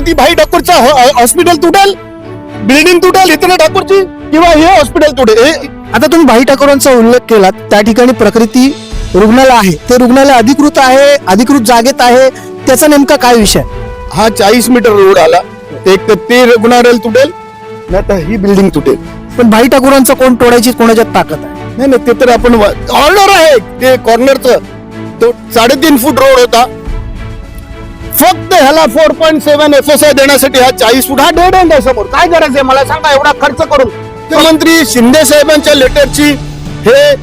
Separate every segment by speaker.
Speaker 1: तर ती भाई ठाकूरचा हॉस्पिटल तुटेल? बिल्डिंग तुटेल इथं ठाकूरची किंवा हे हॉस्पिटल तुटेल?
Speaker 2: आता तुम्ही भाई ठाकूरांचा उल्लेख केला त्या ठिकाणी प्रकृती रुग्णालय आहे. ते रुग्णालय अधिकृत आहे अधिकृत जागेत आहे. त्याचा नेमका काय विषय?
Speaker 1: हा चाळीस मीटर रोड आला. एक तर ते रुग्णालय तुटेल नाही तर ही बिल्डिंग तुटेल.
Speaker 2: पण भाई ठाकूरांचं कोण तोडायची कोणाच्यात ताकद आहे?
Speaker 1: नाही नाही ते तर आपण ऑर्डर आहे. ते कॉर्नरचं तो साडेतीन फूट रोड होता. फक्त ह्याला four point seven F S I देण्यासाठी हा चाळीस फूट हा डेड एंड आहे समोर. काय गरज आहे? मला सांगा एवढा खर्च करून. मुख्यमंत्री शिंदे साहेबांच्या लेटरची हे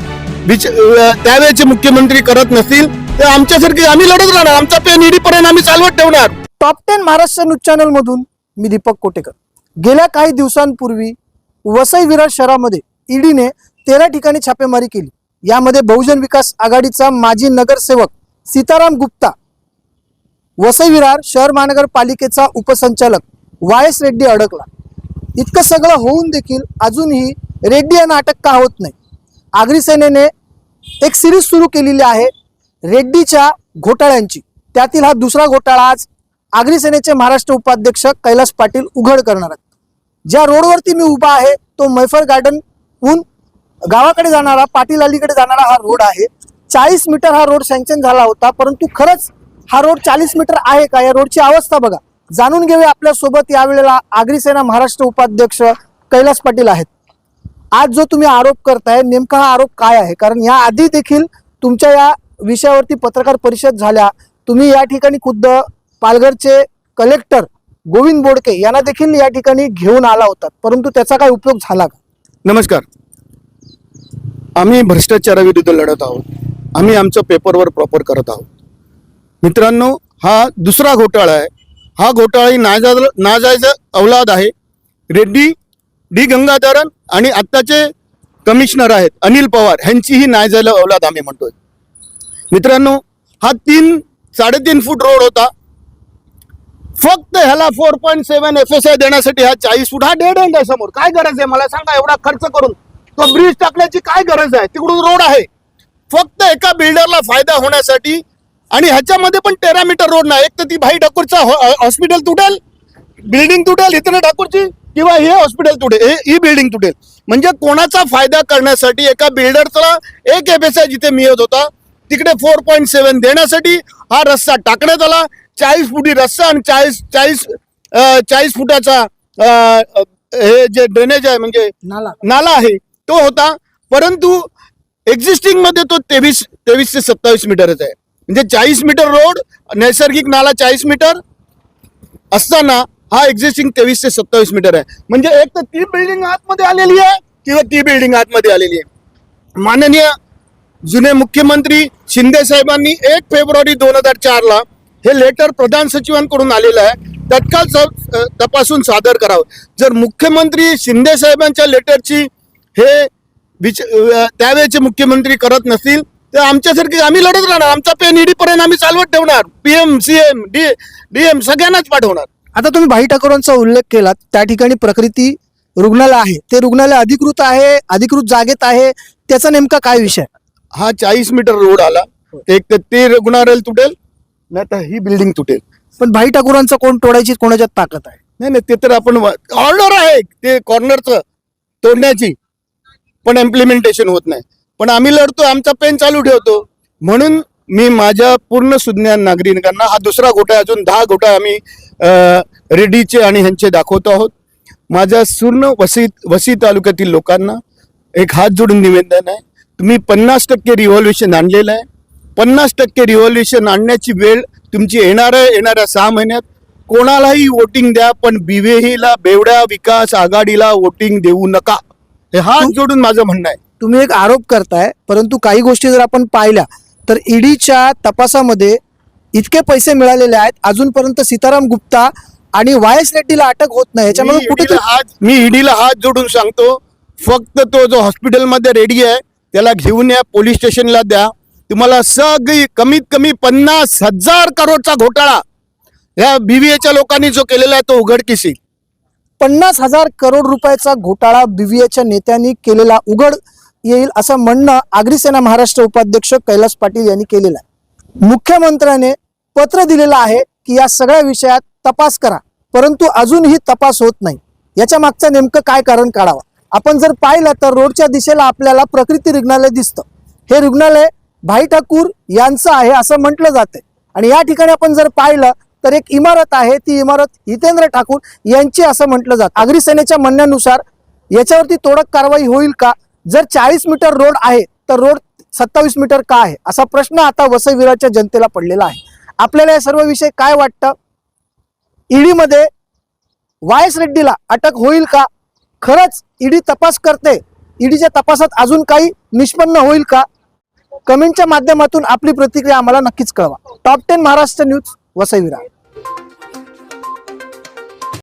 Speaker 1: त्यावेळेचे मुख्यमंत्री करत नसतील तर आमच्यासारखी आम्ही लढत राहणार. आमचा पेन ईडीपर्यंत आम्ही चालवत ठेवणार.
Speaker 2: Top ten Maharashtra news channel मधून मी दीपक कोटेकर. गेल्या काही दिवसांपूर्वी वसई विरार शहरामध्ये ईडीने तेरा ठिकाणी छापेमारी केली. यामध्ये बहुजन विकास आघाडीचा माजी नगरसेवक सीताराम गुप्ता वसई विरार शहर महानगरपालिकेचा उपसंचालक वाय एस रेड्डी अडकला. इतकं सगळं होऊन देखील अजूनही रेड्डी यांना अटक का होत नाही? आगरी सेनेने एक सिरीज सुरू केलेली आहे रेड्डीच्या घोटाळ्यांची. त्यातील हा दुसरा घोटाळा आज आगरी सेनेचे महाराष्ट्र उपाध्यक्ष कैलास पाटील उघड करणार आहेत. ज्या रोडवरती मी उभा आहे तो मैफर गार्डन हून गावाकडे जाणारा पाटील अलीकडे जाणारा हा रोड आहे. चाळीस मीटर हा रोड सँक्शन झाला होता परंतु खरंच हा रोड चाळीस मीटर आहे का? या रोडची अवस्था बघा. जाणून घेऊया आपल्यासोबत यावेळेला आगरी सेना महाराष्ट्र उपाध्यक्ष कैलास पाटील आहेत. आज जो तुम्ही आरोप करताय नेमका हा आरोप काय आहे? कारण या आधी देखील तुमच्या या विषयावरती पत्रकार परिषद झाल्या. तुम्ही या ठिकाणी खुद्द पालघरचे कलेक्टर गोविंद बोडके यांना देखील या ठिकाणी घेऊन आला होता. परंतु त्याचा काय उपयोग झाला का?
Speaker 1: नमस्कार. आम्ही भ्रष्टाचाराविरुद्ध लढत आहोत. आम्ही आमचं पेपरवर प्रॉपर करत आहोत. मित्रांनो हा दुसरा घोटाळा आहे. हा घोटाळा नाजाज नाजायज अवलाद आहे. रेड्डी डी गंगाधरन आणि आत्ताचे कमिशनर आहेत अनिल पवार ह्यांचीही नाजायला अवलाद आम्ही म्हणतोय. मित्रांनो हा तीन साडेतीन फूट रोड होता. फक्त ह्याला four point seven F S I देण्यासाठी हा चाळीस फूट हा डेड एंड आहे समोर. काय गरज आहे? मला सांगा एवढा खर्च करून. तो ब्रिज टाकण्याची काय गरज आहे? तिकडून रोड आहे. फक्त एका बिल्डरला फायदा होण्यासाठी आणि ह्याच्यामध्ये पण तेरा मीटर रोड नाही. एक तर ती भाई ठाकूरचा हॉस्पिटल तुटेल बिल्डिंग तुटेल इथं ठाकूरची किंवा हे हॉस्पिटल तुटेल हे ही बिल्डिंग तुटेल. म्हणजे कोणाचा फायदा करण्यासाठी एका बिल्डरचा एक एफ एस आय जिथे मिळत होता तिकडे फोर पॉईंट सेव्हन देण्यासाठी हा रस्ता टाकण्यात आला. चाळीस फुटी रस्ता आणि चाळीस चाळीस चाळीस फुटाचा हे जे ड्रेनेज आहे म्हणजे
Speaker 2: नाला.
Speaker 1: नाला आहे तो होता. परंतु एक्झिस्टिंगमध्ये तो तेवीस तेवीस ते सत्तावीस मीटरच आहे. म्हणजे चाळीस मीटर रोड नैसर्गिक नाला चाळीस मीटर असताना हा एक्झिस्टिंग तेवीस ते सत्तावीस मीटर आहे. म्हणजे एक तर ती बिल्डिंग आतमध्ये आलेली आहे किंवा ती बिल्डिंग आतमध्ये आलेली आहे. माननीय जुने मुख्यमंत्री शिंदे साहेबांनी एक फेब्रुवारी दोन हजार चारला हे लेटर प्रधान सचिवांकडून आलेलं आहे. तत्काळ तपासून सादर करावं. जर मुख्यमंत्री शिंदे साहेबांच्या लेटरची हे विच त्यावेळेचे मुख्यमंत्री करत नसतील तर आमच्यासारखी आम्ही लढत राहणार. आमचा पेन ईडी पर्यंत आम्ही चालवत ठेवणार. पीएम सीएम डी डीएम सगळ्यांनाच पाठवणार.
Speaker 2: आता तुम्ही भाई ठाकूरांचा उल्लेख केला त्या ठिकाणी प्रकृती रुग्णालय आहे. ते रुग्णालय अधिकृत आहे अधिकृत जागेत आहे. त्याचा नेमका काय विषय?
Speaker 1: हा चाळीस मीटर रोड आला. एक तर ते रुग्णालय तुटेल नाही तर ही बिल्डिंग तुटेल.
Speaker 2: पण भाई ठाकूरांचं कोण तोडायची कोणाच्यात ताकद आहे?
Speaker 1: नाही नाही ते तर आपण ऑर्डर आहे. ते कॉर्नरचं तोडण्याची. पण इम्प्लिमेंटेशन होत नाही. पण आम्ही लढतो आमचा पेन चालू ठेवतो. म्हणून मी माझ्या पूर्ण सुज्ञान नागरिकांना हा दुसरा घोटा अजून दहा घोटा आम्ही रेड्डीचे आणि ह्यांचे दाखवतो आहोत. माझ्या सूर्ण वसी वसी तालुक्यातील लोकांना एक हात जोडून निवेदन आहे. तुम्ही पन्नास टक्के रिव्हॉल्युशन आणलेलं आहे. पन्नास टक्के रिव्हॉल्युशन आणण्याची वेळ तुमची येणार आहे येणाऱ्या सहा महिन्यात. कोणालाही वोटिंग द्या पण बिवेहीला बेवड्या विकास आघाडीला वोटिंग देऊ नका. हे हात जोडून माझं म्हणणं आहे.
Speaker 2: तुम्ही एक आरोप करताय परंतु काही गोष्टी जर आपण पाहिल्या तर ईडीच्या तपासामध्ये इतके पैसे मिळालेले आहेत अजूनपर्यंत सीताराम गुप्ता आणि वाय एस रेड्डीला अटक होत नाही. याच्यामुळे
Speaker 1: मी
Speaker 2: कुठेतरी
Speaker 1: हात मी ईडीला हात जोडून सांगतो फक्त तो जो हॉस्पिटलमध्ये रेडी आहे त्याला घेऊन या पोलीस स्टेशनला द्या. तुम्हाला सगळी कमीत कमी पन्नास हजार करोडचा घोटाळा या बीव्हीएच्या लोकांनी जो केलेला आहे तो उघडकीस येईल
Speaker 2: पन्नास हजार करोड रुपयाचा घोटाळा बीव्हीएच्या नेत्यांनी केलेला उघड येईल असं म्हणणं आग्रीसेना महाराष्ट्र उपाध्यक्ष कैलास पाटील यांनी केलेलं आहे. मुख्यमंत्र्याने पत्र दिलेलं आहे की या सगळ्या विषयात तपास करा परंतु अजूनही तपास होत नाही. याच्या मागचं नेमकं काय कारण काढावं? आपण जर पाहिलं तर रोडच्या दिशेला आपल्याला प्रकृती रुग्णालय दिसतं. हे रुग्णालय भाई ठाकूर यांचं आहे असं म्हटलं जाते आणि या ठिकाणी आपण जर पाहिलं तर एक इमारत आहे ती इमारत हितेंद्र ठाकूर यांची असं म्हटलं जातं. आगरी सेनेच्या म्हणण्यानुसार याच्यावरती तोडक कारवाई होईल का? जर चाळीस मीटर रोड आहे तर रोड सत्तावीस मीटर का आहे? असा प्रश्न आता वसईविराच्या जनतेला पडलेला आहे. आपल्याला या सर्व विषय काय वाटतं? ईडीमध्ये वाय एस रेड्डीला अटक होईल का? खरंच ईडी तपास करते. ईडीच्या तपासात अजून काही निष्पन्न होईल का? कमेंटच्या माध्यमातून आपली प्रतिक्रिया आम्हाला नक्कीच कळवा. Top ten Maharashtra news Vasai Virar